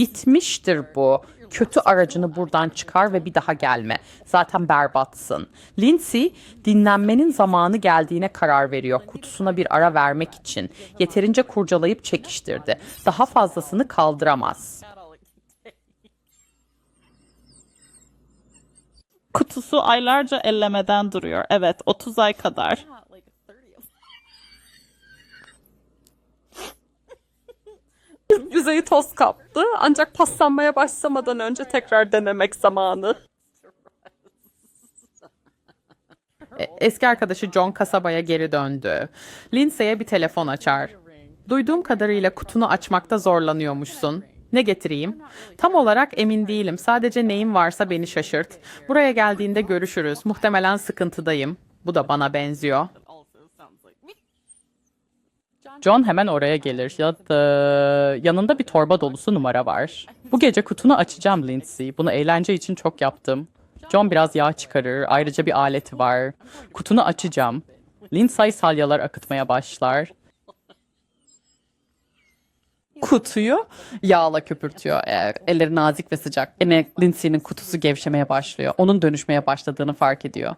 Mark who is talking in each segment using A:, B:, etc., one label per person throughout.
A: Bitmiştir bu. Kötü aracını buradan çıkar ve bir daha gelme. Zaten berbatsın. Lindsay dinlenmenin zamanı geldiğine karar veriyor. Kutusuna bir ara vermek için. Yeterince kurcalayıp çekiştirdi. Daha fazlasını kaldıramaz.
B: Kutusu aylarca ellemeden duruyor. Evet 30 ay kadar.
A: Yüzeyi toz kaptı ancak paslanmaya başlamadan önce tekrar denemek zamanı. E, Eski arkadaşı John kasabaya geri döndü. Lindsay'e bir telefon açar. Duyduğum kadarıyla kutunu açmakta zorlanıyormuşsun. Ne getireyim? Tam olarak emin değilim. Sadece neyim varsa beni şaşırt. Buraya geldiğinde görüşürüz. Muhtemelen sıkıntıdayım. Bu da bana benziyor. John hemen oraya gelir ya da yanında bir torba dolusu numara var. Bu gece kutunu açacağım Lindsay. Bunu eğlence için çok yaptım. John biraz yağ çıkarır. Ayrıca bir aleti var. Kutunu açacağım. Lindsay salyalar akıtmaya başlar. Kutuyu yağla köpürtüyor. Eğer elleri nazik ve sıcak. Yine Lindsay'nin kutusu gevşemeye başlıyor. Onun dönüşmeye başladığını fark ediyor.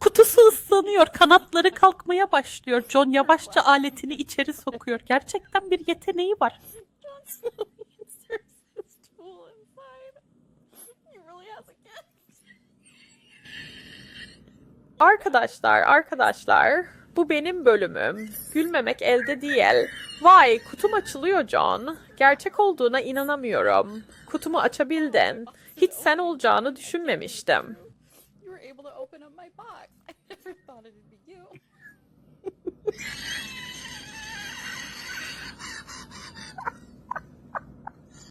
A: Kutusu ıslanıyor, kanatları kalkmaya başlıyor. John yavaşça aletini içeri sokuyor. Gerçekten bir yeteneği var. Arkadaşlar, arkadaşlar, bu benim bölümüm. Gülmemek elde değil. Vay, kutum açılıyor John. Gerçek olduğuna inanamıyorum. Kutumu açabildin. Hiç sen olacağını düşünmemiştim.
C: Able to open up my box. I never thought it'd be you.